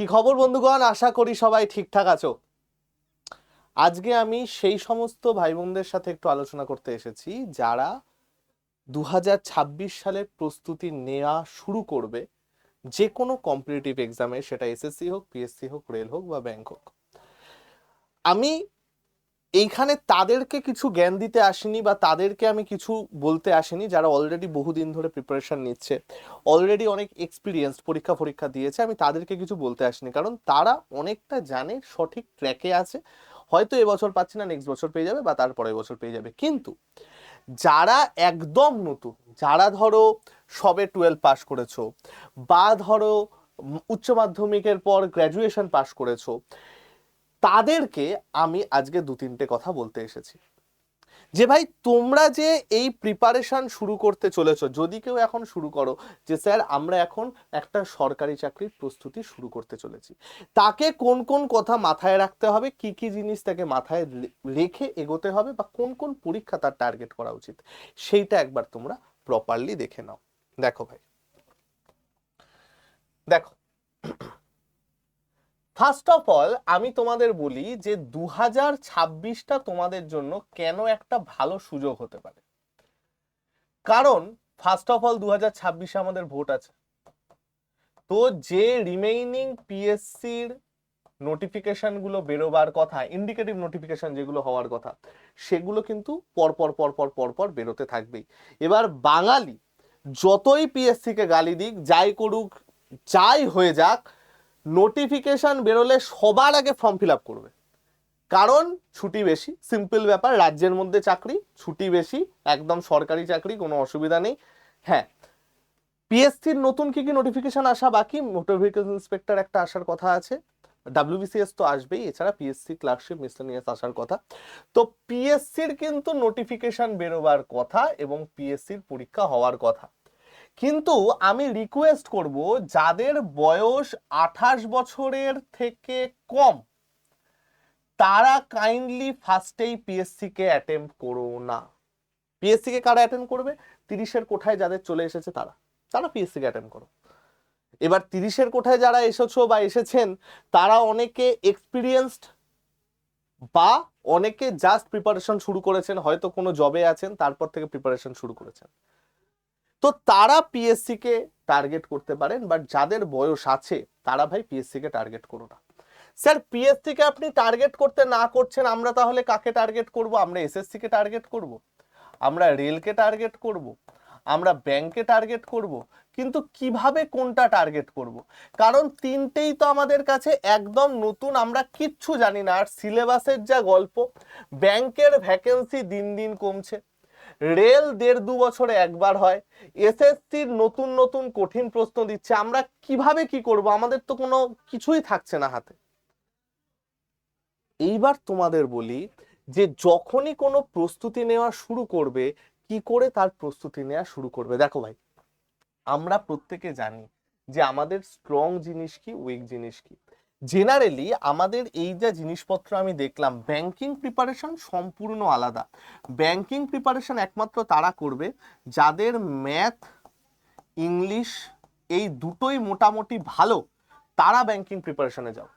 কি খবর, বন্ধুগণ? আশা করি সবাই ঠিকঠাক আছো। আজকে আমি সেই সমস্ত ভাই বোনদের সাথে একটু আলোচনা করতে এসেছি, যারা দু সালের প্রস্তুতি নেওয়া শুরু করবে যে কোনো কম্পিটিটিভ এক্সামে সেটা এসএসসি হোক পিএসসি হোক রেল হোক বা ব্যাংক হোক। আমি এইখানে তাদেরকে কিছু জ্ঞান দিতে আসিনি বা তাদেরকে আমি কিছু বলতে আসিনি যারা অলরেডি বহুদিন ধরে প্রিপারেশন নিচ্ছে। অলরেডি অনেক এক্সপিরিয়েন্স পরীক্ষা পরীক্ষা দিয়েছে, আমি তাদেরকে কিছু বলতে আসিনি। কারণ তারা অনেকটা জানে, সঠিক ট্র্যাকে আছে। হয়তো এবছর পাচ্ছে না নেক্সট বছর পেয়ে যাবে বা তার পরের বছর পেয়ে যাবে। কিন্তু যারা একদম নতুন, যারা ধরো সবে টুয়েলভ পাস করেছ, বা ধরো উচ্চ মাধ্যমিকের পর গ্র্যাজুয়েশন পাস করেছ তাদেরকে আমি আজকে দু তিনটে কথা বলতে এসেছি। যে ভাই, তোমরা যে এই প্রিপারেশন শুরু করতে চলেছো, যদি কেউ এখন শুরু করো যে, স্যার, আমরা এখন একটা সরকারি চাকরির প্রস্তুতি শুরু করতে চলেছি। তাকে কোন কোন কথা মাথায় রাখতে হবে, কি কি জিনিস তাকে মাথায় রেখে এগোতে হবে বা কোন কোন পরীক্ষা তার টার্গেট করা উচিত, সেইটা একবার তোমরা প্রপারলি দেখে নাও। দেখো ভাই। দেখো ফার্স্ট অফ অল আমি তোমাদের বলি যে দু হাজার ছাব্বিশটা তোমাদের জন্য কেন একটা ভালো সুযোগ হতে পারে? কারণ ফার্স্ট অফ অল দু হাজার ছাব্বিশে আমাদের ভোট আছে। তো যে রিমেইনিং পিএসসির নোটিফিকেশনগুলো বেরোবার কথা ইন্ডিকেটিভ নোটিফিকেশন যেগুলো হওয়ার কথা, সেগুলো কিন্তু পরপর পরপর পরপর বেরোতে থাকবেই। এবার বাঙালি যতই পিএসসি কে গালি দিক, যাই করুক, যাই হয়ে যাক নোটিফিকেশন বেরোলে সবার আগে ফর্ম ফিল আপ করবে। কারণ ছুটি বেশি সিম্পল ব্যাপার, রাজ্যের মধ্যে চাকরি, ছুটি বেশি, একদম সরকারি চাকরি, কোনো অসুবিধা নেই। হ্যাঁ পিএসসির নতুন কি কি নোটিফিকেশান আসা বাকি? মোটর ভেহিকল ইন্সপেক্টর একটা আসার কথা আছে। ডাব্লিউবিসিএস তো আসবেই, এছাড়া পিএসসি ক্লার্কশিপ মিসলেনিয়াস আসার কথা। তো পিএসসির কিন্তু নোটিফিকেশন বেরোবার কথা এবং পিএসসির পরীক্ষা হওয়ার কথা। কিন্তু আমি রিকোয়েস্ট করব যাদের বয়স আঠাশ বছরের থেকে কম, তারা কাইন্ডলি ফার্স্টেই পিএসসি কে অ্যাটেম্প করো না। পিএসসি কে কারা অ্যাটেম্প করবে? তিরিশের কোঠায় যাদের চলে এসেছে তারা। তারা পিএসসি কে অ্যাটেম্প করো। এবার তিরিশের কোঠায় যারা এসেছ বা এসেছেন, তারা অনেকে এক্সপিরিয়েন্সড বা অনেকে জাস্ট প্রিপারেশন শুরু করেছেন, হয়তো কোনো জবে আছেন, তারপর থেকে প্রিপারেশন শুরু করেছেন। তো তারা পিএসসি কে টার্গেট করতে পারেন বাট যাদের বয়স আছে, তারা ভাই পিএসসি কে টার্গেট করো না। স্যার পিএসসি কে আপনি টার্গেট করতে না করছেন, আমরা তাহলে কাকে টার্গেট করব? আমরা এসএসসি কে টার্গেট করব? আমরা রেলকে টার্গেট করব? আমরা ব্যাংকে টার্গেট করব? কিন্তু কীভাবে কোনটা টার্গেট করব? কারণ তিনটেই তো আমাদের কাছে একদম নতুন, আমরা কিচ্ছু জানি না। আর সিলেবাসের যা গল্প ব্যাংকের ভ্যাকেন্সি দিন দিন কমছে। রেল দেড় দু বছরে একবার হয়। এসএসসির নতুন নতুন কঠিন প্রশ্ন দিচ্ছে। আমরা কীভাবে কি করব? আমাদের তো কোনো কিছুই থাকছে না হাতে। এইবার তোমাদের বলি যে, যখনই কোনো প্রস্তুতি নেওয়া শুরু করবে, কি করে তার প্রস্তুতি নেওয়া শুরু করবে? দেখো ভাই, আমরা প্রত্যেকে জানি যে আমাদের স্ট্রং জিনিস কি উইক জিনিস কি। জেনারেলি আমাদের এই যা জিনিসপত্র আমি দেখলাম ব্যাংকিং প্রিপারেশন সম্পূর্ণ আলাদা। ব্যাংকিং প্রিপারেশন একমাত্র তারা করবে, যাদের ম্যাথ ইংলিশ এই দুটোই মোটামুটি ভালো, তারা ব্যাংকিং প্রিপারেশনে যাও।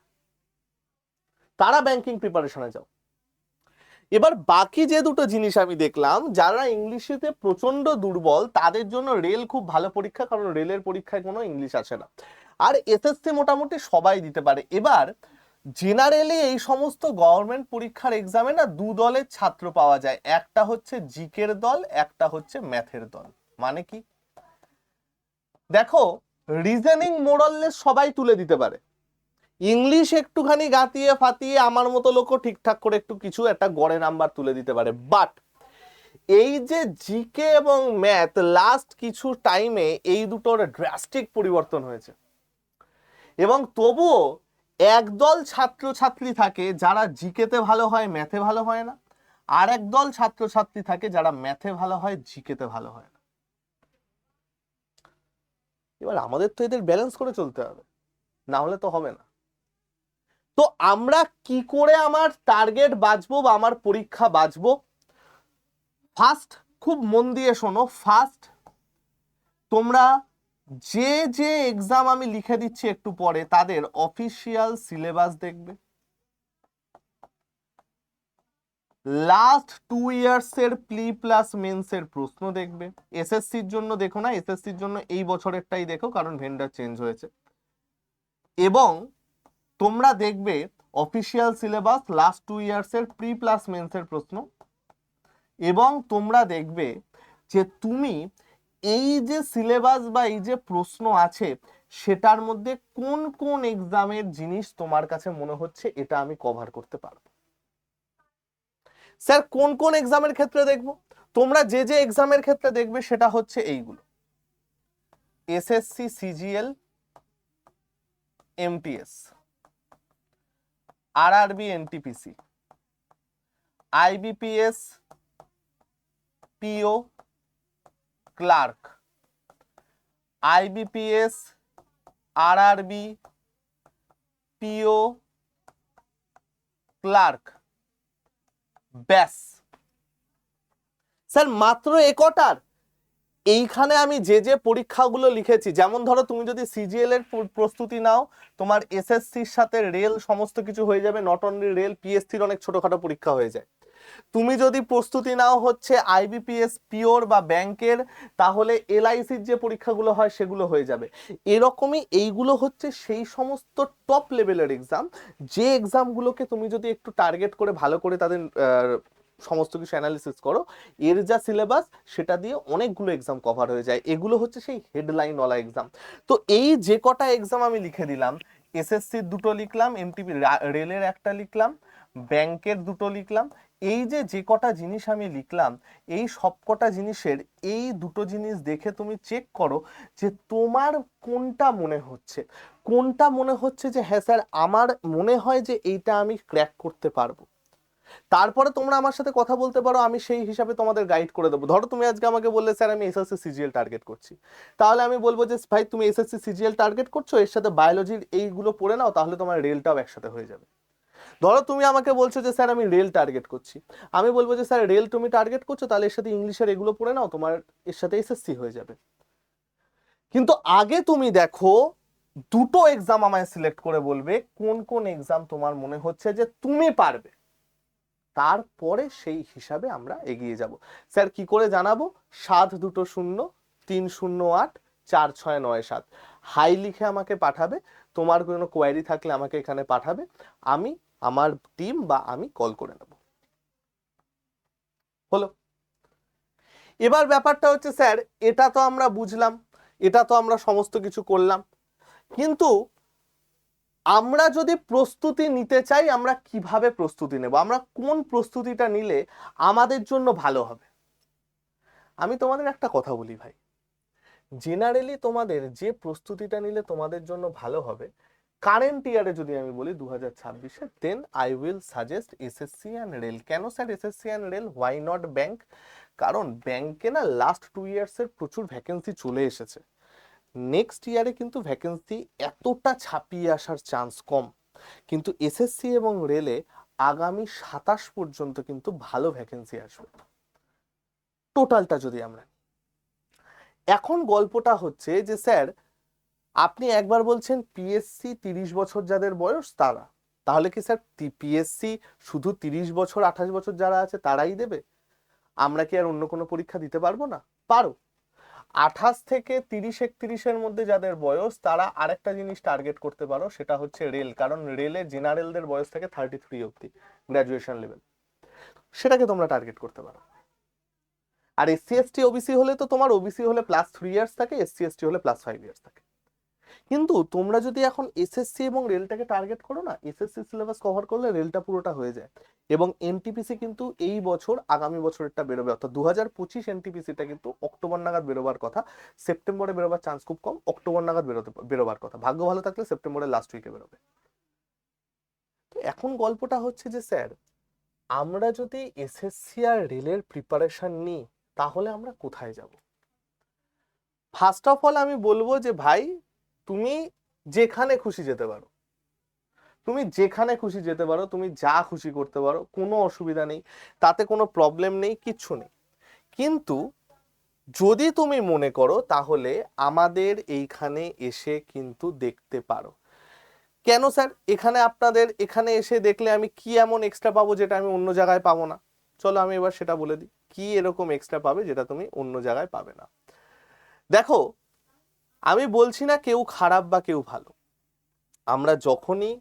তারা ব্যাংকিং প্রিপারেশনে যাও। এবার বাকি যে দুটো জিনিস আমি দেখলাম, যারা ইংলিশেতে প্রচণ্ড দুর্বল, তাদের জন্য রেল খুব ভালো পরীক্ষা, কারণ রেলের পরীক্ষায় কোনো ইংলিশ আসে না। আর এসএসসি মোটামুটি সবাই দিতে পারে। এবার জেনারেলি এই সমস্ত গভর্নমেন্ট পরীক্ষার এক্সামে না দু দলের ছাত্র পাওয়া যায়। একটা হচ্ছে জিকের দল, একটা হচ্ছে ম্যাথের দল। মানে কি? দেখো রিজনিং মোরাললেস সবাই তুলে দিতে পারে। ইংলিশ একটুখানি গাতিয়ে ফাতিয়ে আমার মতো লোকও ঠিকঠাক করে একটু কিছু একটা গড়ে নাম্বার তুলে দিতে পারে। বাট এই যে জিকে এবং ম্যাথ লাস্ট কিছু টাইমে এই দুটোর ড্রাস্টিক পরিবর্তন হয়েছে। এবং তবুও একদল ছাত্রছাত্রী থাকে যারা জিকেতে ভালো হয়, ম্যাথে ভালো হয় না। আর একদল ছাত্রছাত্রী থাকে যারা ম্যাথে ভালো হয়, জিকেতে ভালো হয় না। এবার আমাদের তো এদের ব্যালেন্স করে চলতে হবে। না হলে তো হবে না। তো আমরা কি করে আমার টার্গেট বাঁচবো বা আমার পরীক্ষা বাঁচবো? ফার্স্ট খুব মন দিয়ে শোনো। ফার্স্ট তোমরা যে যে এক্সাম আমি লিখে দিচ্ছি একটু পরে, তাদের অফিসিয়াল সিলেবাস দেখবে। লাস্ট টু ইয়ার্স এর প্লি প্লাস মেন্স এর প্রশ্ন দেখবে। এসএসসির জন্য দেখো না এসএসসির জন্য এই বছরেরটাই দেখো, কারণ ভেন্ডার চেঞ্জ হয়েছে। এবং তোমরা দেখবে official syllabus last two years এর প্রি প্লাস মেন্স এর প্রশ্ন। এবং তোমরা দেখবে যে তুমি এই যে সিলেবাস বা এই যে প্রশ্ন আছে, সেটার মধ্যে কোন কোন এক্সামের জিনিস তোমার কাছে মনে হচ্ছে এটা আমি কভার করতে পারব? স্যার, কোন কোন এক্সামের ক্ষেত্রে দেখব? তোমরা যে যে এক্সামের ক্ষেত্রে দেখবে সেটা হচ্ছে এইগুলো। SSC CGL MTS RRB NTPC IBPS PO clerk. IBPS, RRB, PO, clerk. ব্যাস। স্যার, মাত্র একটার এইখানে আমি যে যে পরীক্ষাগুলো লিখেছি, যেমন ধরো তুমি যদি সিজিএল এর প্রস্তুতি নাও, তোমার এসএসসির সাথে রেল সমস্ত কিছু হয়ে যাবে, নট অনলি রেল, পিএসসির অনেক ছোটখাটো পরীক্ষা হয়ে যায়। তুমি যদি প্রস্তুতি নাও হচ্ছে আইবিপিএস পিওর বা ব্যাংকের, তাহলে এলআইসির যে পরীক্ষাগুলো হয় সেগুলো হয়ে যাবে। এরকমই এইগুলো হচ্ছে সেই সমস্ত টপ লেভেলের এক্সাম যে এক্সামগুলোকে তুমি যদি একটু টার্গেট করে ভালো করে তাদের সমস্ত কিছু অ্যানালিসিস করো, এর যা সিলেবাস সেটা দিয়ে অনেকগুলো এক্সাম কভার হয়ে যায়। এগুলো হচ্ছে সেই হেডলাইনওয়ালা এক্সাম তো এই যে কটা এক্সাম আমি লিখে দিলাম, এসএসসির দুটো লিখলাম এমটিপি রেলের একটা লিখলাম, ব্যাংকের দুটো লিখলাম এই যে যে কটা জিনিস আমি লিখলাম, এই সব কটা জিনিসের এই দুটো জিনিস দেখে তুমি চেক করো যে তোমার কোনটা মনে হচ্ছে। কোনটা মনে হচ্ছে যে হ্যাঁ স্যার, আমার মনে হয় যে এইটা আমি ক্র্যাক করতে পারব। তারপরে তোমরা আমার সাথে কথা বলতে পারো, আমি সেই হিসাবে তোমাদের গাইড করে দেবো। ধরো তুমি আজকে আমাকে বললে, স্যার, আমি এসএসসি সিজিএল টার্গেট করছি। তাহলে আমি বলব যে, ভাই, তুমি এসএসসি সিজিএল টার্গেট করছ, এর সাথে বায়োলজির এইগুলো পড়ে নাও, তাহলে তোমার রেলটাও একসাথে হয়ে যাবে। ধরো তুমি আমাকে বলছো যে, স্যার, আমি রেল টার্গেট করছি। আমি বলব যে, স্যার রেল তুমি টার্গেট করছ, তাহলে এর সাথে ইংলিশের এগুলো পড়ে নাও, তোমার এর সাথে এসএসসি হয়ে যাবে। কিন্তু আগে তুমি দেখো, দুটো এক্সাম আমায় সিলেক্ট করে বলবে, কোন কোন এক্সাম তোমার মনে হচ্ছে যে, তুমি পারবে। তারপরে সেই হিসাবে আমরা এগিয়ে যাব। স্যার, কি করে জানাব? সাত দুটো শূন্য, তিন শূন্য আট, চার ছয় নয় সাত। হাই লিখে আমাকে পাঠাবে, তোমার কোনো কোয়ারি থাকলে আমাকে এখানে পাঠাবে। আমি আমার টিম বা আমি কল করে নেব। হলো। এবার ব্যাপারটা হচ্ছে, স্যার, এটা তো আমরা বুঝলাম, এটা তো আমরা সমস্ত কিছু করলাম। কিন্তু আমরা যদি প্রস্তুতি নিতে চাই, আমরা কীভাবে প্রস্তুতি নেব? আমরা কোন প্রস্তুতিটা নিলে আমাদের জন্য ভালো হবে? আমি তোমাদের একটা কথা বলি ভাই। জেনারেলি তোমাদের যে প্রস্তুতিটা নিলে তোমাদের জন্য ভালো হবে কারেন্ট ইয়ারে যদি আমি বলি দু হাজার ছাব্বিশে then I will suggest SSC and rail কেন sir SSC and rail why not bank কারণ ব্যাংকে না লাস্ট টু ইয়ার্সের প্রচুর ভ্যাকেন্সি চলে এসেছে। নেক্সট ইয়ারে কিন্তু ভ্যাকেন্সি এতটা ছাপিয়ে আসার চান্স কম। কিন্তু এসএসসি এবং রেলে আগামী সাতাশ পর্যন্ত কিন্তু ভালো ভ্যাকেন্সি আসবে। টোটালটা যদি আমরা এখন গল্পটা হচ্ছে যে স্যার আপনি একবার বলছেন পিএসসি তিরিশ বছর যাদের বয়স, তারা। তাহলে কি স্যার পিএসসি শুধু তিরিশ বছর, আঠাশ বছর যারা আছে, তারাই দেবে? আমরা কি আর অন্য কোনো পরীক্ষা দিতে পারব না? পারো। আঠাশ থেকে তিরিশ, একত্রিশের মধ্যে যাদের বয়স, তারা আরেকটা জিনিস টার্গেট করতে পারো, সেটা হচ্ছে রেল। কারণ রেলে জেনারেলদের বয়স থেকে থার্টি থ্রি অব্দি গ্র্যাজুয়েশন লেভেল সেটাকে তোমরা টার্গেট করতে পারো। আর এসসি এসটি ওবিসি হলে তো তোমার ওবিসি হলে প্লাস থ্রি ইয়ার্স থাকে এসসি এসটি হলে প্লাস ফাইভ ইয়ার্স থাকে। কিন্তু তোমরা যদি এখন এসএসসি এবং রেলটাকে টার্গেট করো না এসএসসি সিলেবাস কভার করলে রেলটা পুরোটা হয়ে যায়। এবং এনটিপিসি কিন্তু এই বছর, আগামী বছরেরটা বেরোবে। অর্থাৎ দু হাজার পঁচিশ এনটিপিসিটা কিন্তু অক্টোবর নাগাদ বেরোবার কথা। সেপ্টেম্বরে বেরোবার চান্স খুব কম, অক্টোবর নাগাদ বেরোতে, বেরোবার কথা। ভাগ্য ভালো থাকলে সেপ্টেম্বরের লাস্ট উইকে বেরোবে। তো এখন গল্পটা হচ্ছে যে, স্যার, আমরা যদি এসএসসি আর রেলের প্রিপারেশন নিই, তাহলে আমরা কোথায় যাব? ফার্স্ট অফ অল আমি বলব যে, ভাই তুমি যেখানে খুশি যেতে পারো। তুমি যেখানে খুশি যেতে পারো, তুমি যা খুশি করতে পারো, কোনো অসুবিধা নেই, তাতে কোনো প্রবলেম নেই, কিচ্ছু নেই। কিন্তু যদি তুমি মনে করো, তাহলে আমাদের এইখানে এসে কিন্তু দেখতে পারো। কেন স্যার এখানে আপনাদের, এখানে এসে দেখলে আমি কি এমন এক্সট্রা পাবো যেটা আমি অন্য জায়গায় পাবো না? চলো আমি এবার সেটা বলে দিই। কি এরকম এক্সট্রা পাবে যেটা তুমি অন্য জায়গায় পাবে না? দেখো আমি বলছি না কেউ খারাপ বা কেউ ভালো। আমরা যখনই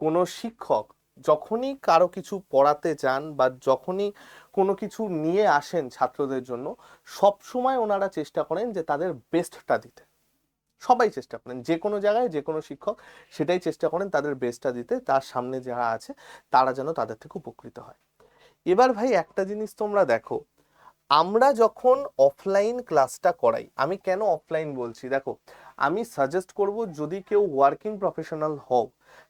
কোনো শিক্ষক যখনই কারও কিছু পড়াতে যান বা যখনই কোনো কিছু নিয়ে আসেন ছাত্রদের জন্য, সব সময় ওনারা চেষ্টা করেন যে তাদের বেস্টটা দিতে। সবাই চেষ্টা করেন, যে কোনো জায়গায় যে কোনো শিক্ষক সেটাই চেষ্টা করেন তাদের বেস্টটা দিতে, তার সামনে যারা আছে তারা যেন তাদের থেকে উপকৃত হয়। এবার ভাই একটা জিনিস তোমরা দেখো আমরা যখন অফলাইন ক্লাসটা করাই, আমি কেন অফলাইন বলছি? দেখো, আমি সাজেস্ট করব যদি কেউ ওয়ার্কিং প্রফেশনাল হও,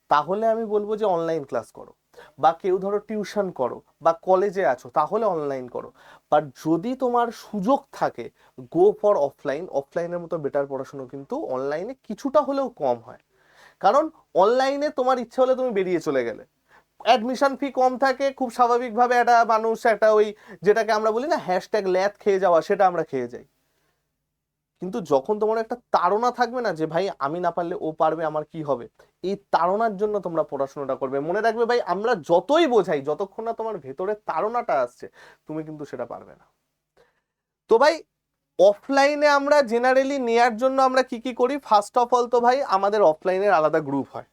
তাহলে আমি বলব যে অনলাইন ক্লাস করো। বা কেউ ধরো টিউশন করো, বা কলেজে আছো, তাহলে অনলাইন করো। বাট যদি তোমার সুযোগ থাকে গো ফর অফলাইন অফলাইনের মতো বেটার পড়াশুনো কিন্তু অনলাইনে কিছুটা হলেও কম হয়। কারণ অনলাইনে তোমার ইচ্ছে হলে তুমি বেরিয়ে চলে গেলে। অ্যাডমিশন ফি কম থাকে, খুব স্বাভাবিকভাবে একটা মানুষ একটা ওই যেটাকে আমরা বলি না হ্যাশট্যাগ ল্যাথ খেয়ে যাওয়া, সেটা আমরা খেয়ে যাই। কিন্তু যখন তোমার একটা তাড়না থাকবে না যে, ভাই, আমি না পারলে ও পারবে, আমার কি হবে? এই তাড়নার জন্য তোমরা পড়াশোনাটা করবে। মনে রাখবে, ভাই, আমরা যতই বোঝাই, যতক্ষণ না তোমার ভেতরে তাড়নাটা আসছে, তুমি কিন্তু সেটা পারবে না। তো ভাই অফলাইনে আমরা জেনারেলি নেয়ার জন্য আমরা কি কি করি? ফার্স্ট অফ অল তো ভাই, আমাদের অফলাইনের আলাদা গ্রুপ হয়।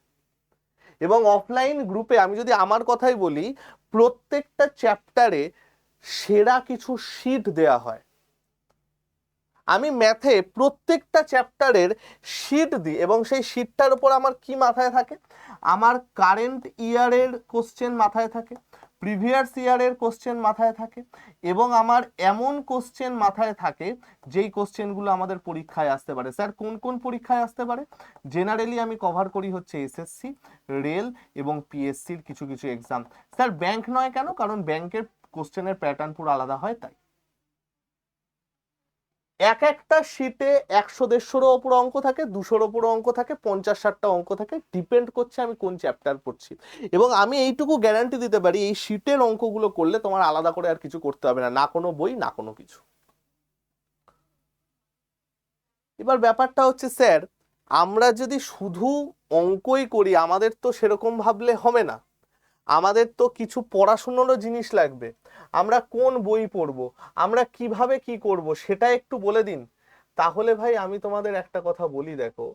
এবং অফলাইন গ্রুপে আমি যদি আমার কথাই বলি, প্রত্যেকটা চ্যাপ্টারে সেরা কিছু শিট দেয়া হয়। আমি ম্যাথে প্রত্যেকটা চ্যাপ্টারের শিট দিই এবং সেই শিটটার উপর আমার কি মাথায় থাকে? আমার কারেন্ট ইয়ারের কোশ্চেন মাথায় থাকে। প্রিভিয়াস ইয়ারের কোশ্চেন মাথায় থাকে এবং আমার এমন কোশ্চেন মাথায় থাকে, যেই কোশ্চেনগুলো আমাদের পরীক্ষায় আসতে পারে। স্যার, কোন কোন পরীক্ষায় আসতে পারে? জেনারেলি আমি কভার করি হচ্ছে এসএসসি রেল এবং পিএসসির কিছু কিছু এক্সাম স্যার ব্যাংক নয় কেন? কারণ ব্যাংকের কোশ্চেনের প্যাটার্ন পুরো আলাদা হয়, তাই। এক একটা শীটে একশো, দেড়শোরও ওপর অঙ্ক থাকে, দুশোর ওপর অঙ্ক থাকে, পঞ্চাশ, ষাটটা অঙ্ক থাকে ডিপেন্ড করছে আমি কোন চ্যাপ্টার পড়ছি। এবং আমি এইটুকু গ্যারান্টি দিতে পারি, এই শীটের অঙ্কগুলো করলে তোমার আলাদা করে আর কিছু করতে হবে না না কোনো বই, না কোনো কিছু। এবার ব্যাপারটা হচ্ছে, স্যার, আমরা যদি শুধু অঙ্কই করি, আমাদের তো সেরকম ভাবলে হবে না। আমাদের তো কিছু পড়াশুনোরও জিনিস লাগবে। আমরা কোন বই পড়ব? আমরা কীভাবে কি করব? সেটা একটু বলে দিন। তাহলে ভাই আমি তোমাদের একটা কথা বলি, দেখো।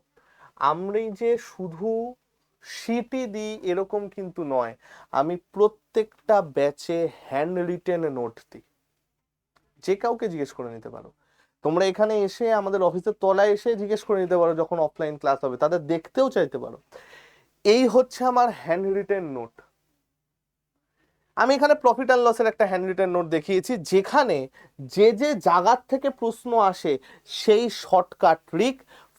আমি যে শুধু সিটি দিই এরকম কিন্তু নয়, আমি প্রত্যেকটা ব্যাচে হ্যান্ড রিটেন নোট দিই। যে কাউকে জিজ্ঞেস করে নিতে পারো। তোমরা এখানে এসে আমাদের অফিসের তলায় এসে জিজ্ঞেস করে নিতে পারো যখন অফলাইন ক্লাস হবে। তাদের দেখতেও চাইতে পারো। এই হচ্ছে আমার হ্যান্ড রিটেন নোট আমি এখানে প্রফিট অ্যান্ড লসের একটা হ্যান্ড রিটেন নোট দেখিয়েছি, যেখানে যে যে জায়গার থেকে প্রশ্ন আসে, সেই shortcut trick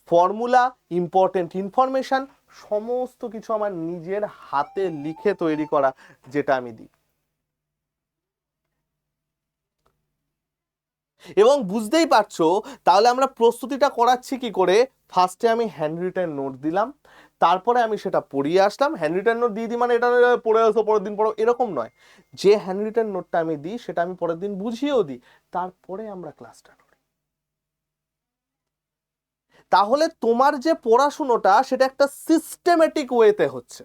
formula important information সমস্ত কিছু আমার নিজের হাতে লিখে তৈরি করা, যেটা আমি দিই। এবং বুঝতেই পারছ, তাহলে আমরা প্রস্তুতিটা করাচ্ছি কি করে? ফার্স্টে আমি হ্যান্ড রিটেন নোট দিলাম তারপরে আমি সেটা পড়িয়ে আসলাম। হ্যান্ড রিটেন নোট দিয়ে দিই মানে এটা পড়ে আসো, পরের দিন পড়ো, এরকম নয়। যে হ্যান্ড রিটেন নোটটা আমি দিই, সেটা আমি পরের দিন বুঝিয়েও দিই। তারপরে আমরা ক্লাসটা করি। তাহলে তোমার যে পড়াশুনোটা, সেটা একটা সিস্টেমেটিক ওয়েতে হচ্ছে।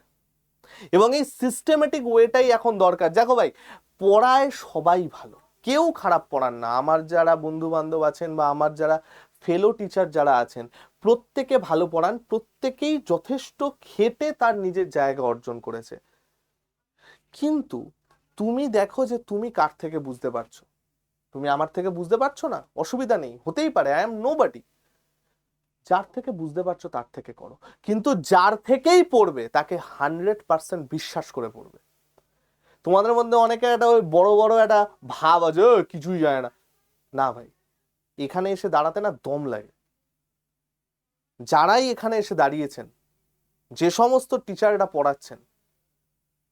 এবং এই সিস্টেমেটিক ওয়েটাই এখন দরকার। দেখো ভাই, পড়ায় সবাই ভালো। কেউ খারাপ পড়ান না। আমার যারা বন্ধু বান্ধব আছেন বা আমার যারা ফেলো টিচার যারা আছেন প্রত্যেকে ভালো পড়ান প্রত্যেকেই যথেষ্ট খেটে তার নিজের জায়গা অর্জন করেছে। কিন্তু তুমি দেখো যে তুমি কার থেকে বুঝতে পারছ? তুমি আমার থেকে বুঝতে পারছ না? অসুবিধা নেই হতেই পারে আই এম নো যার থেকে বুঝতে পারছ তার থেকে করো। কিন্তু যার থেকেই পড়বে তাকে হান্ড্রেড পার্সেন্ট বিশ্বাস করে পড়বে। তোমাদের মধ্যে অনেকে একটা ওই বড় বড় একটা ভাব আছে "ও, কিছুই যায় না। না ভাই এখানে এসে দাঁড়াতে না দম লাগে। যারাই এখানে এসে দাঁড়িয়েছেন, যে সমস্ত টিচাররা পড়াচ্ছেন,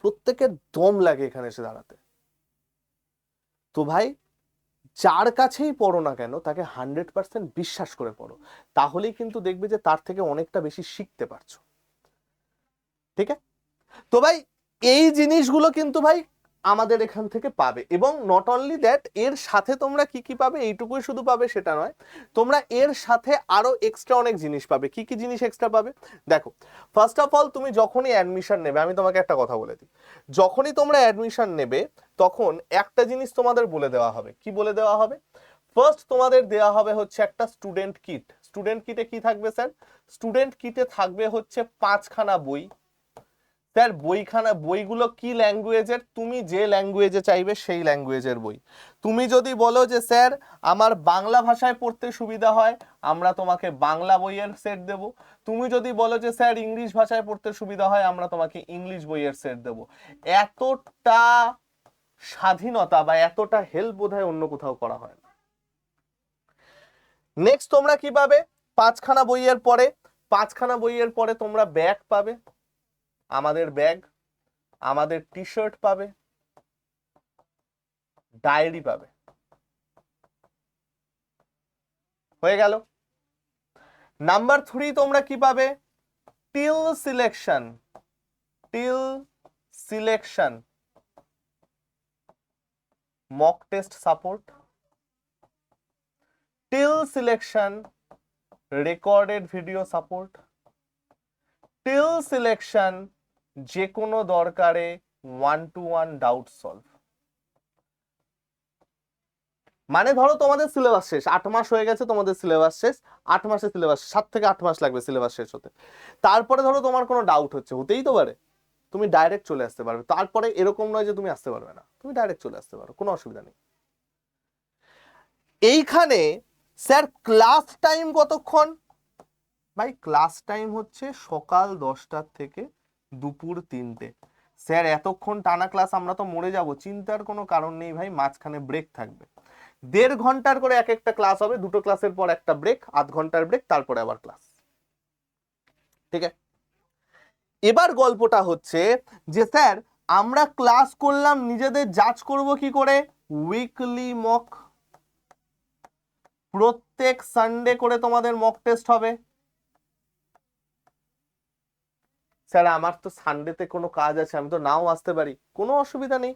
প্রত্যেকের দম লাগে এখানে এসে দাঁড়াতে। তো ভাই, যার কাছেই পড়ো না কেন, তাকে হান্ড্রেড পার্সেন্ট বিশ্বাস করে পড়ো। তাহলেই কিন্তু দেখবে যে তার থেকে অনেকটা বেশি শিখতে পারছ। ঠিক আছে? তো ভাই, এই জিনিসগুলো কিন্তু ভাই আমাদের এখান থেকে পাবে। এবং নট অনলি দ্যাট এর সাথে তোমরা কি কি পাবে? এইটুকুই শুধু পাবে, সেটা নয়। তোমরা এর সাথে আরও এক্সট্রা অনেক জিনিস পাবে। কি কি জিনিস এক্সট্রা পাবে? দেখো ফার্স্ট অফ অল তুমি যখনই অ্যাডমিশন নেবে, আমি তোমাকে একটা কথা বলে দিই। যখনই তোমরা অ্যাডমিশন নেবে, তখন একটা জিনিস তোমাদের বলে দেওয়া হবে। কি বলে দেওয়া হবে? ফার্স্ট তোমাদের দেওয়া হবে হচ্ছে একটা স্টুডেন্ট কিট স্টুডেন্ট কিটে কি থাকবে স্যার স্টুডেন্ট কিটে থাকবে হচ্ছে পাঁচখানা বই। স্যার বইখানা, বইগুলো কি ল্যাঙ্গুয়েজের তুমি যে ল্যাঙ্গুয়েজে চাইবে সেই ল্যাঙ্গুয়েজের বই। তুমি যদি বলো যে, স্যার, আমার বাংলা ভাষায় পড়তে সুবিধা হয়, আমরা তোমাকে বাংলা বইয়ের সেট দেব। তুমি যদি বলো যে, স্যার, ইংলিশ ভাষায় পড়তে সুবিধা হয়, আমরা তোমাকে ইংলিশ বইয়ের সেট দেব। এতটা স্বাধীনতা বা এতটা হেল্প বোধহয় অন্য কোথাও করা হয় না। নেক্সট তোমরা কি পাবে? পাঁচখানা বইয়ের পরে, পাঁচখানা বইয়ের পরে তোমরা ব্যাগ পাবে। আমাদের ব্যাগ, আমাদের টি শার্ট পাবে, ডায়েরি পাবে। হয়ে গেল। নাম্বার থ্রি তোমরা কি পাবে? Till selection till selection mock test support till selection recorded video support till selection যে কোনো দরকারে one two one doubt solve মানে ধরো তোমাদের সিলেবাস শেষ, আট মাস হয়ে গেছে তোমাদের সিলেবাস শেষ, আট মাসের সিলেবাস সাত থেকে আট মাস লাগবে সিলেবাস শেষ হতে। তারপরে ধরো তোমার কোনো ডাউট হচ্ছে, হতেই তো পারে। তুমি ডাইরেক্ট চলে আসতে পারবে। তারপরে এরকম নয় যে তুমি আসতে পারবে না। তুমি ডাইরেক্ট চলে আসতে পারো, কোনো অসুবিধা নেই। এইখানে স্যার ক্লাস টাইম কতক্ষণ? ভাই ক্লাস টাইম হচ্ছে সকাল দশটার থেকে দুপুর তিনটে। স্যার, এতক্ষণ টানা ক্লাস আমরা তো মরে যাব, চিন্তার কোনো কারণ নেই ভাই, মাঝখানে ব্রেক থাকবে। দেড় ঘণ্টার করে এক একটা ক্লাস হবে, দুটো ক্লাসের পর একটা ব্রেক আধ ঘণ্টার ব্রেক তারপরে আবার ক্লাস। ঠিক আছে? এবার গল্পটা হচ্ছে যে, স্যার, আমরা ক্লাস করলাম, নিজেদের জাজ করব কি করে? উইকলি মক প্রত্যেক সানডে করে তোমাদের মক টেস্ট হবে। স্যার, আমার তো সানডেতে কোনো কাজ আছে, আমি তো নাও আসতে পারি। কোনো অসুবিধা নেই।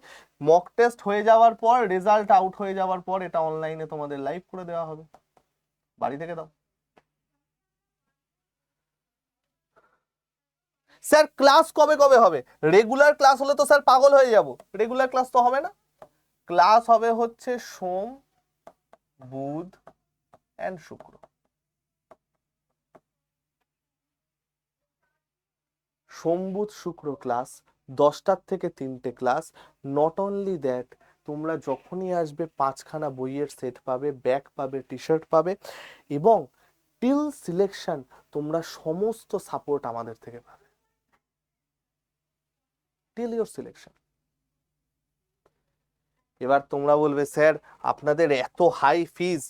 মক টেস্ট হয়ে যাওয়ার পর রেজাল্ট আউট হয়ে যাওয়ার পর, এটা অনলাইনে তোমাদের লাইভ করে দেওয়া হবে। বাড়ি থেকে দাও। স্যার ক্লাস কবে কবে হবে? রেগুলার ক্লাস হলে তো স্যার পাগল হয়ে যাব। রেগুলার ক্লাস তো হবে না। ক্লাস হবে হচ্ছে সোম, বুধ অ্যান্ড শুক্র। সোম বুধ শুক্র ক্লাস দশটার থেকে তিনটে ক্লাস নট অনলি দ্যাট তোমরা যখনই আসবে পাঁচখানা বইয়ের সেট পাবে ব্যাগ পাবে টি শার্ট পাবে এবং টিল সিলেকশন তোমরা সমস্ত সাপোর্ট আমাদের থেকে পাবে। টিল ইউর সিলেকশন এবার তোমরা বলবে, স্যার, আপনাদের এত হাই ফিজ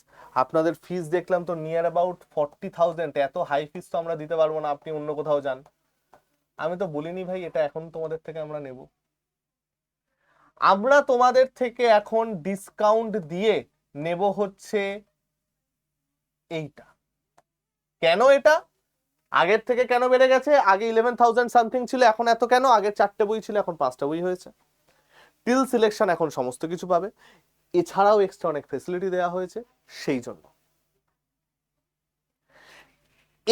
আপনাদের ফিজ দেখলাম তো নিয়ার অ্যাবাউট ফর্টি থাউজেন্ড এত হাই ফিজ তো আমরা দিতে পারব না, আপনি অন্য কোথাও যান। আমি তো বলিনি ভাই, এটা এখন তোমাদের থেকে আমরা নেব। আমরা তোমাদের থেকে এখন ডিসকাউন্ট দিয়ে নেব হচ্ছে এইটা। কেন এটা? আগের থেকে কেন বেড়ে গেছে? আগে ইলেভেন থাউজেন্ড সামথিং ছিল, এখন এত কেন? আগের চারটে বই ছিল, এখন পাঁচটা বই হয়েছে। টিল সিলেকশন এখন সমস্ত কিছু পাবে। এছাড়াও এক্সট্রা অনেক ফেসিলিটি দেওয়া হয়েছে, সেই জন্য।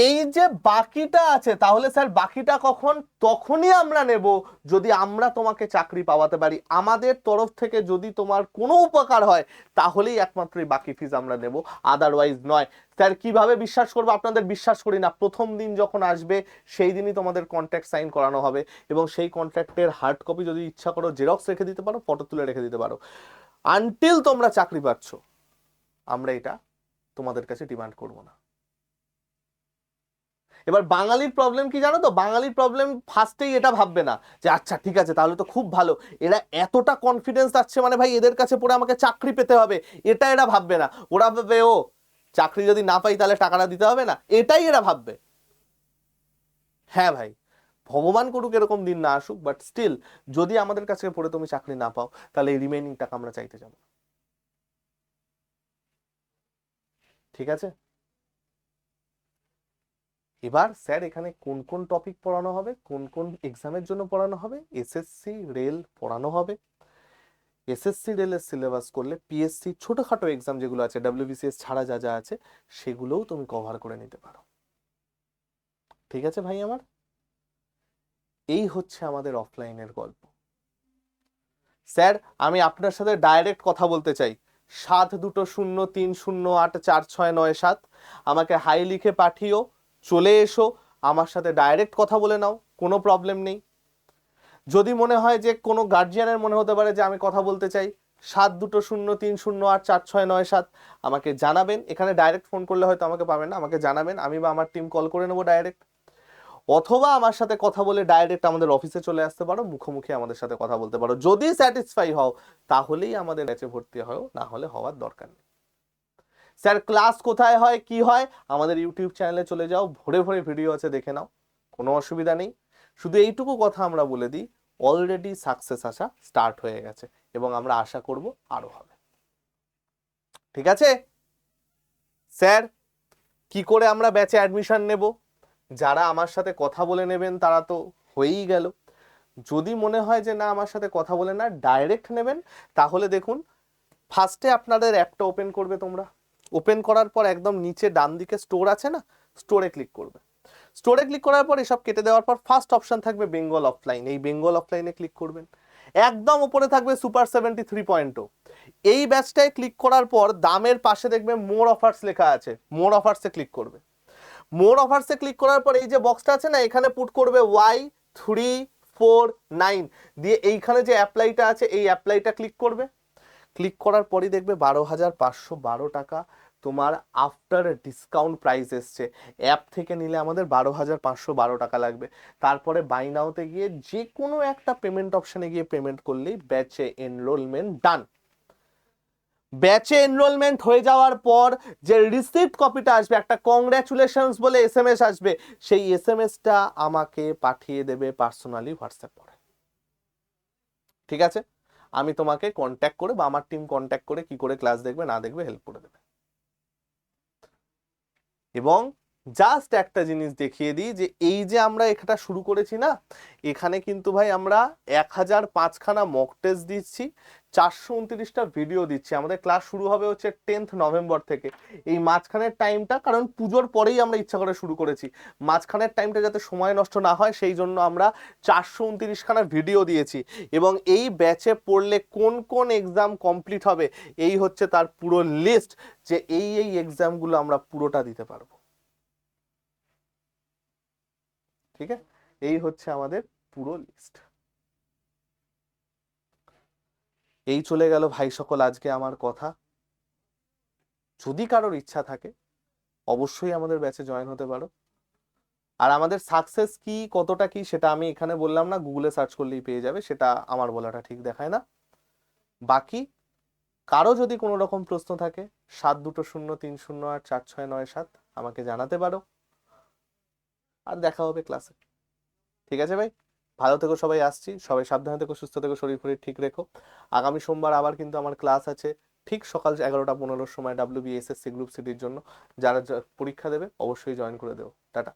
এই যে বাকিটা আছে, তাহলে স্যার বাকিটা কখন? তখনই আমরা নেব যদি আমরা তোমাকে চাকরি পাওয়াতে পারি। আমাদের তরফ থেকে যদি তোমার কোনো উপকার হয়, তাহলেই একমাত্র এই বাকি ফিজ আমরা নেব। আদারওয়াইজ নয়। স্যার, কীভাবে বিশ্বাস করব? আপনাদের বিশ্বাস করি না। প্রথম দিন যখন আসবে, সেই দিনই তোমাদের কন্ট্রাক্ট সাইন করানো হবে এবং সেই কন্ট্রাক্টের হার্ড কপি যদি ইচ্ছা করো জেরক্স রেখে দিতে পারো ফটো তুলে রেখে দিতে পারো। আনটিল তোমরা চাকরি পাচ্ছ, আমরা এটা তোমাদের কাছে ডিমান্ড করব না। এবার বাঙালির প্রবলেম কি জানো তো? বাঙালির প্রবলেম ফার্স্টেই এটা ভাববে না যে আচ্ছা ঠিক আছে, তাহলে তো খুব ভালো। এরা এতটা কনফিডেন্স আসছে মানে ভাই, এদের কাছে পড়ে আমাকে চাকরি পেতে হবে। এটা এরা ভাববে না। ওরা ভাববে, ও, চাকরি যদি না পাই তাহলে টাকাটা দিতে হবে না? এটাই এরা ভাববে। হ্যাঁ ভাই, ভগবান করুক এরকম দিন না আসুক বাট স্টিল যদি আমাদের কাছে পড়ে তুমি চাকরি না পাও, তাহলে এই রিমেইনিং টাকা আমরা চাইতে যাব। ঠিক আছে? এবার স্যার এখানে কোন কোন টপিক পড়ানো হবে, কোন কোন এক্সামের জন্য পড়ানো হবে এসএসসি রেল পড়ানো হবে। এসএসসি রেলের সিলেবাস করলে পিএসসি ছোটোখাটো এক্সাম যেগুলো আছে ডাব্লিউবিসিএস ছাড়া যা যা আছে, সেগুলোও তুমি কভার করে নিতে পারো। ঠিক আছে ভাই আমার? এই হচ্ছে আমাদের অফলাইনের গল্প। স্যার, আমি আপনার সাথে ডাইরেক্ট কথা বলতে চাই। সাত দুটো শূন্য তিন শূন্য আট চার ছয় নয় সাত। আমাকে হাই লিখে পাঠিও। চলে এসো, আমার সাথে ডাইরেক্ট কথা বলে নাও, কোনো প্রবলেম নেই। যদি মনে হয় যে কোনো গার্জিয়ানের মনে হতে পারে যে আমি কথা বলতে চাই, সাত দুটো শূন্য, তিন শূন্য, আট, চার, ছয়, নয়, সাত, আমাকে জানাবেন। এখানে ডাইরেক্ট ফোন করলে হয়তো আমাকে পাবেন না, আমাকে জানাবেন। আমি বা আমার টিম কল করে নেব ডাইরেক্ট অথবা আমার সাথে কথা বলে ডাইরেক্ট আমাদের অফিসে চলে আসতে পারো, মুখোমুখি আমাদের সাথে কথা বলতে পারো। যদি স্যাটিসফাই হও, তাহলেই আমাদের ব্যাচে ভর্তি হও, না হলে হওয়ার দরকার নেই। স্যার ক্লাস কোথায় হয়, কি হয়, আমাদের ইউটিউব চ্যানেলে চলে যাও, ভরে ভরে ভিডিও আছে, দেখে নাও, কোনো অসুবিধা নেই। শুধু এইটুকু কথা আমরা বলে দিই অলরেডি সাকসেস আসা স্টার্ট হয়ে গেছে, এবং আমরা আশা করব আরও হবে। ঠিক আছে? স্যার, কি করে আমরা ব্যাচে অ্যাডমিশন নেব? যারা আমার সাথে কথা বলে নেবেন, তারা তো হয়েই গেল। যদি মনে হয় যে না, আমার সাথে কথা বলে না ডাইরেক্ট নেবেন, তাহলে দেখুন ফার্স্টে আপনাদের অ্যাপটা ওপেন করবে তোমরা। ওপেন করার পর একদম নিচে ডান দিকে স্টোর আছে না স্টোরে ক্লিক করবে। স্টোরে ক্লিক করার পর এসব কেটে দেওয়ার পর ফার্স্ট অপশন থাকবে বেঙ্গল অফলাইন এই বেঙ্গল অফলাইনে ক্লিক করবেন। একদম উপরে থাকবে সুপার সেভেন্টি থ্রি পয়েন্ট এই ব্যাচটায় ক্লিক করার পর দামের পাশে দেখবে মোর অফার্স লেখা আছে। মোর অফার্সে ক্লিক করবে। মোর অফার্সে ক্লিক করার পর এই যে বক্সটা আছে না, এখানে পুট করবে ওয়াই থ্রি ফোর নাইন দিয়ে এইখানে যে অ্যাপ্লাইটা আছে, এই অ্যাপ্লাইটা ক্লিক করবে। ক্লিক করার পরই দেখবে বারো হাজার পাঁচশো বারো টাকা তোমার আফটার ডিসকাউন্ট প্রাইস এসছে। অ্যাপ থেকে নিলে আমাদের বারো হাজার পাঁচশো বারো টাকা লাগবে। তারপরে বাইনাওতে গিয়ে যে কোনো একটা পেমেন্ট অপশানে গিয়ে পেমেন্ট করলেই ব্যাচে এনরোলমেন্ট ডান ব্যাচে এনরোলমেন্ট হয়ে যাওয়ার পর যে রিসিপ্ট কপিটা আসবে, একটা কংগ্রাচুলেশনস বলে এস এম এস আসবে, সেই এস এম এসটা আমাকে পাঠিয়ে দেবে পার্সোনালি হোয়াটসঅ্যাপ করে। ঠিক আছে? আমি তোমাকে কন্ট্যাক্ট করে বা আমার টিম কন্ট্যাক্ট করে কি করে ক্লাস দেখবে না দেখবে হেল্প করে দেবে। এবং জাস্ট একটা জিনিস দেখিয়ে দিই যে এই যে আমরা এটা শুরু করেছি না, এখানে কিন্তু ভাই আমরা এক হাজার পাঁচখানা মক টেস্ট দিচ্ছি, চারশো উনত্রিশটা ভিডিও দিচ্ছি। আমাদের ক্লাস শুরু হবে হচ্ছে টেন্থ নভেম্বর থেকে। এই মাঝখানের টাইমটা কারণ পুজোর পরেই আমরা ইচ্ছা করে শুরু করেছি। মাঝখানের টাইমটা যাতে সময় নষ্ট না হয়, সেই জন্য আমরা চারশো উনত্রিশখানা ভিডিও দিয়েছি। এবং এই ব্যাচে পড়লে কোন কোন এক্সাম কমপ্লিট হবে, এই হচ্ছে তার পুরো লিস্ট যে এই এই এক্সামগুলো আমরা পুরোটা দিতে পারব। ঠিক আছে? এই হচ্ছে আমাদের পুরো লিস্ট এই চলে গেল ভাই সকল আজকে আমার কথা। যদি কারোর ইচ্ছা থাকে, অবশ্যই আমাদের ব্যাচে জয়েন হতে পারো। আর আমাদের সাকসেস কি, কতটা কি, সেটা আমি এখানে বললাম না গুগলে সার্চ করলেই পেয়ে যাবে, সেটা আমার বলাটা ঠিক দেখায় না। বাকি, কারও যদি কোনো রকম প্রশ্ন থাকে, সাত দুটো শূন্য, তিন শূন্য, আট, চার, ছয়, নয়, সাত, আমাকে জানাতে পারো। আর দেখা হবে ক্লাসে ঠিক আছে ভাই? ভালো থেকো সবাই, আসছি। সবাই সাবধানে থেকো, সুস্থ থেকো, শরীর ফরির ঠিক রেখো। আগামী সোমবার আবার কিন্তু আমার ক্লাস আছে ঠিক সকাল এগারোটা পনেরোর সময় W B S S C group সিটির জন্য। যারা পরীক্ষা দেবে অবশ্যই জয়েন করে দেবো টাটা।